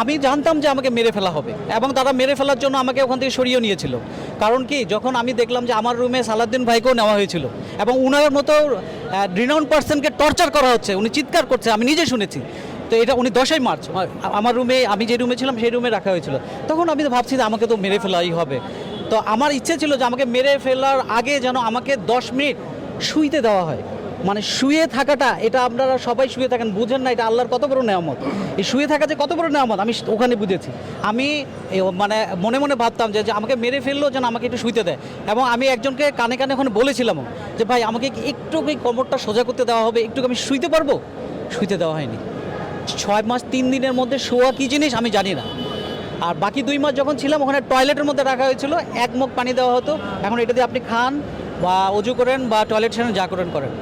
আমি জানতাম যে আমাকে মেরে ফেলা হবে এবং তারা মেরে ফেলার জন্য আমাকে ওখান থেকে সরিয়ে নিয়েছিল। কারণ কি? যখন আমি দেখলাম যে আমার রুমে সালাদ্দিন ভাইকেও নেওয়া হয়েছিল এবং উনার মতো রিনাউন্ড পার্সনকে টর্চার করা হচ্ছে, উনি চিৎকার করছে, আমি নিজে শুনেছি। তো এটা উনি দশই মার্চ আমার রুমে আমি যে রুমে ছিলাম, সেই রুমে রাখা হয়েছিল। তখন আমি ভাবছি যে আমাকে তো মেরে ফেলাই হবে। তো আমার ইচ্ছে ছিল যে আমাকে মেরে ফেলার আগে যেন আমাকে দশ মিনিট শুইতে দেওয়া হয়। মানে শুয়ে থাকাটা, এটা আপনারা সবাই শুয়ে থাকেন, বুঝেন না এটা আল্লাহর কত বড় নেয়ামত। এই শুয়ে থাকা যে কত বড় নেয়ামত, আমি ওখানে বুঝেছি। আমি মানে মনে মনে ভাবতাম যে আমাকে মেরে ফেলল যেন আমাকে একটু শুইতে দেয়। এবং আমি একজনকে কানে কানে ওখানে বলেছিলাম, যে ভাই, আমাকে একটু এই কোমরটা সোজা করতে দেওয়া হবে? একটু আমি শুইতে পারব? শুইতে দেওয়া হয়নি। ছয় মাস, তিন দিনের মধ্যে শোয়া কী জিনিস আমি জানি না। আর বাকি দুই মাস যখন ছিলাম, ওখানে টয়লেটের মধ্যে রাখা হয়েছিল, এক মুখ পানি দেওয়া হতো। এখন এটা দিয়ে আপনি খান বা অজু করেন বা টয়লেট সেরেন যা করেন করেন।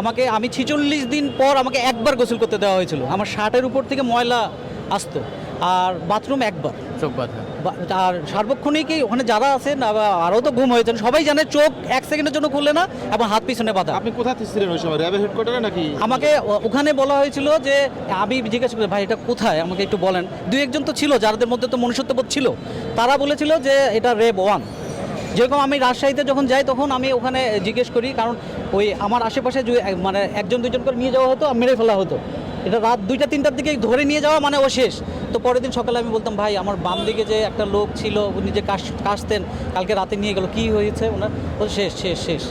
আমাকে আমি ছিচল্লিশ দিন পর আমাকে একবার গোসল করতে দেওয়া হয়েছিল। আমার শার্টের উপর থেকে ময়লা আসতো আর বাথরুম একবার। চোখ বাঁধা। আর সার্বক্ষণিকই ওখানে যারা আছেন আরও তো ঘুম হয়েছেন সবাই জানে চোখ এক সেকেন্ডের জন্য খুললে না এবং হাত পিছনে বাঁধা। আপনি কোথায় ছিলেন ওই সময়? র্যাবের হেডকোয়ার্টারে নাকি? আমাকে ওখানে বলা হয়েছিল যে আমি জিজ্ঞাসা করি ভাই এটা কোথায়? আমাকে একটু বলেন। দুই একজন তো ছিল যাদের মধ্যে তো মনুষ্যত্ববোধ ছিল। তারা বলেছিল যে এটা রেব ওয়ান। যেরকম আমি রাজশাহীতে যখন যাই তখন আমি ওখানে জিজ্ঞেস করি কারণ ওই আমার আশেপাশে মানে একজন দুজন করে নিয়ে যাওয়া হতো আর মেরে ফেলা হতো। এটা রাত দুইটা, তিনটার দিকে ধরে নিয়ে যাওয়া মানে ও শেষ। তো পরের দিন সকালে আমি বলতাম, ভাই, আমার বাম দিকে যে একটা লোক ছিল, উনি যে কাশ কাশতেন, কালকে রাতে নিয়ে গেল। কি হয়েছে ওনার? ও শেষ শেষ শেষ।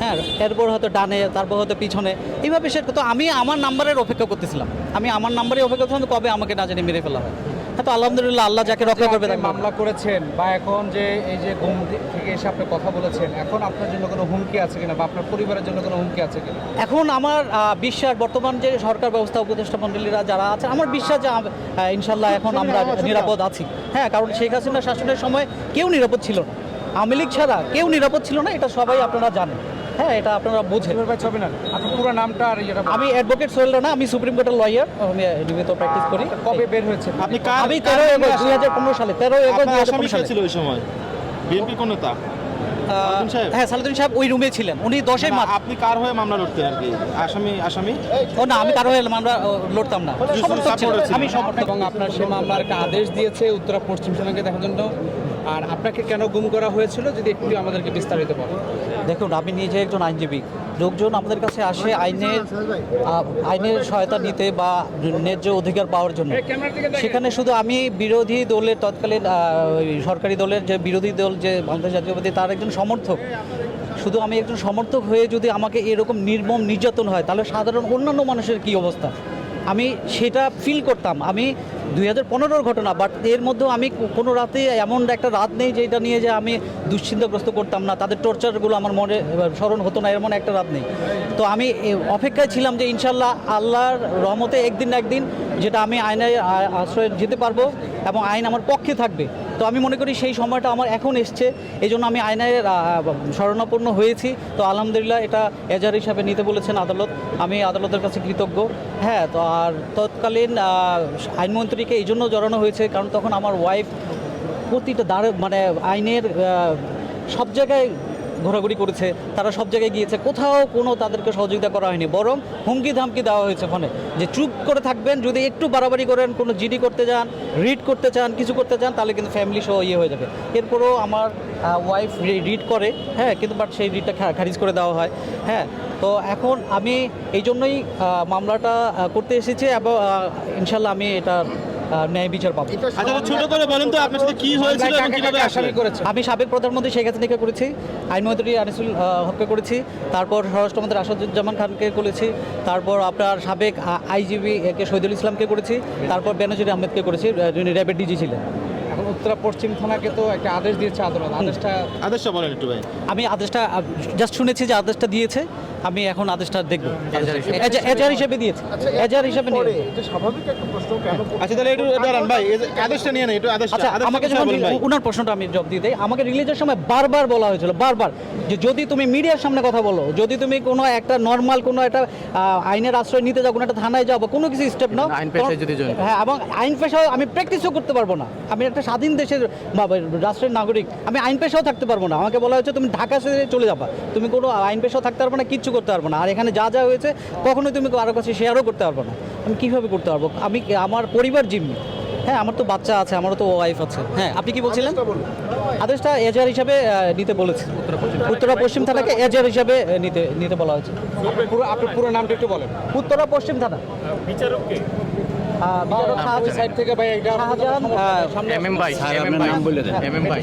হ্যাঁ এরপর হয়তো ডানে, তারপর হয়তো পিছনে। এইভাবে সে তো আমি আমার নাম্বারের অপেক্ষা করতেছিলাম। আমি আমার নাম্বারে অপেক্ষা করছিলাম কবে আমাকে না জানি মেরে ফেলা হয়। হ্যাঁ তো আলহামদুলিল্লাহ আল্লাহ যাকে রক্ষা করবে মামলা করেছেন বা এখন যে এই যে ঘুম থেকে এসে আপনি কথা বলেছেন এখন আপনার জন্য কোনো হুমকি আছে কিনা বা আপনার পরিবারের জন্য কোনো হুমকি আছে কিনা? এখন আমার বিশ্বাস বর্তমান যে সরকার ব্যবস্থা উপদেষ্টা মণ্ডলীরা যারা আছে আমার বিশ্বাস যে ইনশাল্লাহ এখন আমরা নিরাপদ আছি। হ্যাঁ কারণ শেখ হাসিনা শাসনের সময় কেউ নিরাপদ ছিল না। আওয়ামী লীগ ছাড়া কেউ নিরাপদ ছিল না এটা সবাই আপনারা জানেন। হ্যাঁ এটা আপনারা বোঝেন। ভাই ছবি না আপনার পুরো নামটা আর আমি অ্যাডভোকেট সোহেল রানা আমি সুপ্রিম কোর্টের লয়ার আমি নিয়মিত প্র্যাকটিস করি। কবে বের হয়েছে? আপনি আমি তেরো এগারো দুই হাজার পনেরো সালে তেরো এগারো দুই হাজার পনেরো সালে। ছিল ওই সময়? বিএনপি কোন নেতা? হ্যাঁ সালাউদ্দিন সাহেব ওই রুমে ছিলেন। উনি দশই মার্চ। আপনি কার হয়ে মামলা লড়তেন আর কি? আসামি আসামি? ও না আমি কারও আমরা ও, লড়তাম না। আমি সমর্থক। এবং আপনার সে মামলার একটা আদেশ দিয়েছে উত্তরা পশ্চিম সেনাকে দেখার জন্য। আর আপনাকে কেন গুম করা হয়েছিল যদি একটু আমাদেরকে বিস্তারিত বলেন। দেখুন, আমি নিজে একজন আইনজীবী। লোকজন আমাদের কাছে আসে আইনের আইনের সহায়তা নিতে বা ন্যায্য অধিকার পাওয়ার জন্য। সেখানে শুধু আমি বিরোধী দলের তৎকালীন সরকারি দলের যে বিরোধী দল, যে বাংলাদেশ জাতীয়বাদী, তার একজন সমর্থক। শুধু আমি একজন সমর্থক হয়ে যদি আমাকে এরকম নির্মম নির্যাতন হয়, তাহলে সাধারণ অন্যান্য মানুষের কি অবস্থা? আমি সেটা ফিল করতাম। আমি দুই হাজার পনেরোর ঘটনা বাট এর মধ্যেও আমি কোনো রাতে এমন একটা রাত নেই যেটা নিয়ে যে আমি দুশ্চিন্তাগ্রস্ত করতাম না। তাদের টর্চারগুলো আমার মনে স্মরণ হতো না, এমন একটা রাত নেই। তো আমি অপেক্ষায় ছিলাম যে ইনশাল্লাহ আল্লাহর রহমতে একদিন না একদিন যেটা আমি আইনের আশ্রয় আশ্রয়ে যেতে পারব এবং আইন আমার পক্ষে থাকবে। তো আমি মনে করি সেই সময়টা আমার এখন এসছে এই জন্য আমি আইনের শরণাপন্ন হয়েছি। তো আলহামদুলিল্লাহ এটা এজার হিসাবে নিতে বলেছেন আদালত। আমি আদালতের কাছে কৃতজ্ঞ। হ্যাঁ তো আর তৎকালীন আইনমন্ত্রীকে এই জন্য জড়ানো হয়েছে, কারণ তখন আমার ওয়াইফ প্রতিটা দাঁড় মানে আইনের সব জায়গায় ঘোরাঘুরি করেছে, তারা সব জায়গায় গিয়েছে, কোথাও কোনো তাদেরকে সহযোগিতা করা হয়নি, বরং হুমকি ধামকি দেওয়া হয়েছে ফোনে যে চুপ করে থাকবেন, যদি একটু বাড়াবাড়ি করেন, কোনো জিডি করতে যান, রিড করতে চান, কিছু করতে চান, তাহলে কিন্তু ফ্যামিলি সহ ইয়ে হয়ে যাবে। এরপরও আমার ওয়াইফ রিড করে হ্যাঁ কিন্তু বাট সেই রিডটা খারিজ করে দেওয়া হয় হ্যাঁ তো এখন আমি এই জন্যই মামলাটা করতে এসেছি, এবং ইনশাল্লাহ আমি এটা ন্যায় বিচার পাবো। আচ্ছা ছোট করে বলেন তো আপনার সাথে কি হয়েছিল এবং কীভাবে আসামি করেছে? আমি সাবেক প্রধানমন্ত্রী শেখ হাসিনাকে করেছি আইনমন্ত্রী আনিসুল হককে করেছি তারপর স্বরাষ্ট্রমন্ত্রী আসাদুজ্জামান খানকে করেছি তারপর আপনার সাবেক আইজিবি কে শহীদুল ইসলামকে করেছি তারপর বেনজির আহমেদকে করেছি যিনি র্যাবের ডিজি ছিলেন। এখন উত্তরা পশ্চিম থানাকে তো একটা আদেশ দিয়েছে আদালত। আদেশটা আদেশটা বলেন একটু ভাই। আমি আদেশটা জাস্ট শুনেছি যে আদেশটা দিয়েছে। আমি এখন আদেশটা দেখব। এজার হিসেবে। দিয়েছে। এজার হিসেবে নিয়ে আচ্ছা তাহলে একটু দাঁড়ান ভাই এই আদেশটা নিয়ে নেন একটু আদেশটা আচ্ছা আমাকে যখন উনার প্রশ্নটা আমি জবাব দিয়ে দেই আমাকে রিলিজের সময় বারবার বলা হয়েছিল বারবার। যে যদি তুমি মিডিয়ার সামনে কথা বলো যদি তুমি কোনো একটা নর্মাল কোনো একটা আইনের আশ্রয় নিতে যাও কোনো একটা থানায় যাও বা কোনো কিছু স্টেপ নাও আইন পেশায় যদি join হ্যাঁ এবং আইন পেশাও আমি প্র্যাকটিসও করতে পারব না। আমি একটা স্বাধীন দেশের রাষ্ট্রের নাগরিক। আমি আইন পেশাও থাকতে পারব না। আমাকে বলা হয়েছে তুমি ঢাকা ছেড়ে চলে যাবা। তুমি কোনো আইন পেশাও থাকতে পারব না কিচ্ছু করতে পারব না। আর এখানে যা যা হয়েছে কখনোই তুমি কারও কাছে শেয়ারও করতে পারব না। আমি কীভাবে করতে পারব? আমি আমার পরিবার জিম্মি। হ্যাঁ আমার তো বাচ্চা আছে আমারও তো ওয়াইফ আছে। হ্যাঁ আপনি কি বলছিলেন? আদেশটা এজার হিসাবে নিতে বলেছে। উত্তরা পশ্চিম থানাকে এজার হিসাবে নিতে নিতে বলা হয়েছে। আপনার পুরো নামটা একটু বলেন। উত্তরা পশ্চিম থানা। বিচারককে? আহ, এম এম ভাই এম এম ভাই এম এম ভাই।